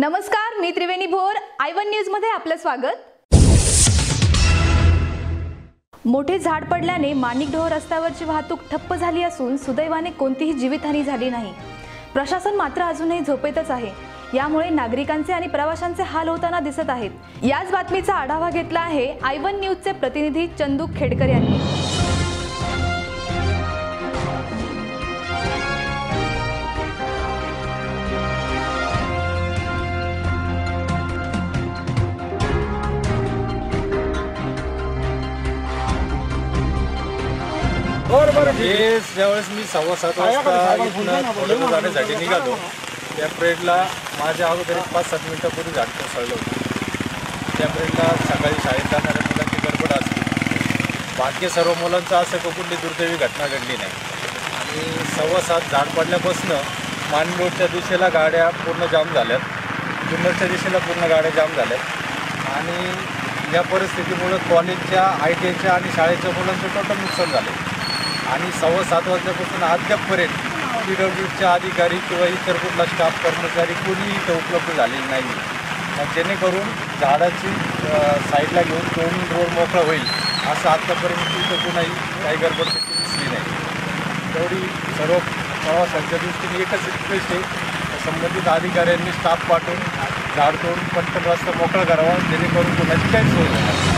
नमस्कार मी त्रिवेणी I one न्यूजमध्ये आपलं स्वागत. मोठे झाड पडल्याने माणिकडोह रस्त्यावरची वाहतूक ठप्प झाली असून सुदैवाने कोणतीही जीवितहानी झाली नाही. प्रशासन मात्र अजूनही झोपेतच आहे. यामुळे नागरिकांचे आणि प्रवाशांचे हाल होताना दिसत आहेत. याच बातमीचा आढावा घेतला आहे आय वन न्यूजचे प्रतिनिधी चंदू खेडकर यांनी. हे ज्यावेळेस मी सव्वा सात वाजता इथनं खोडलं जाण्यासाठी निघालो त्या परेडला माझ्या अगोदर एक पाच सात मिनिटापूर्वी झाड कोसळलं होतं. त्या परेडला सकाळी शाळेत जाणाऱ्या मुलांची गडबड असते भाग्य सर्व मुलांचं असं का कुठली दुर्दैवी घटना घडली नाही. आणि सव्वा सात झाड पडल्यापासनं मान रोडच्या दिशेला गाड्या पूर्ण जाम झाल्यात. जुन्नरच्या दिशेला पूर्ण गाड्या जाम झाल्यात. आणि या परिस्थितीमुळं कॉलेजच्या आय टी आयच्या आणि शाळेच्या मुलांचं टोटल नुकसान झालं आणि सव्वा सात वाजल्यापासून अद्यापपर्यंत पी डब्ल्यूच्या अधिकारी किंवा इतर कुठला स्टाफ कर्मचारी कोणीही इथं उपलब्ध झालेले नाही जेणेकरून झाडाची साईडला घेऊन दोन रोड मोकळा होईल असं आत्तापर्यंत इथं कुणाही काही गडबड दिसली नाही. तेवढी सर्व प्रवासांच्या दृष्टीने एकच रिक्वेस्ट आहे संबंधित अधिकाऱ्यांनी स्टाफ पाठवून झाड तोडून पटकन रस्ता मोकळा करावा जेणेकरून कुणाची काही सोय नाही.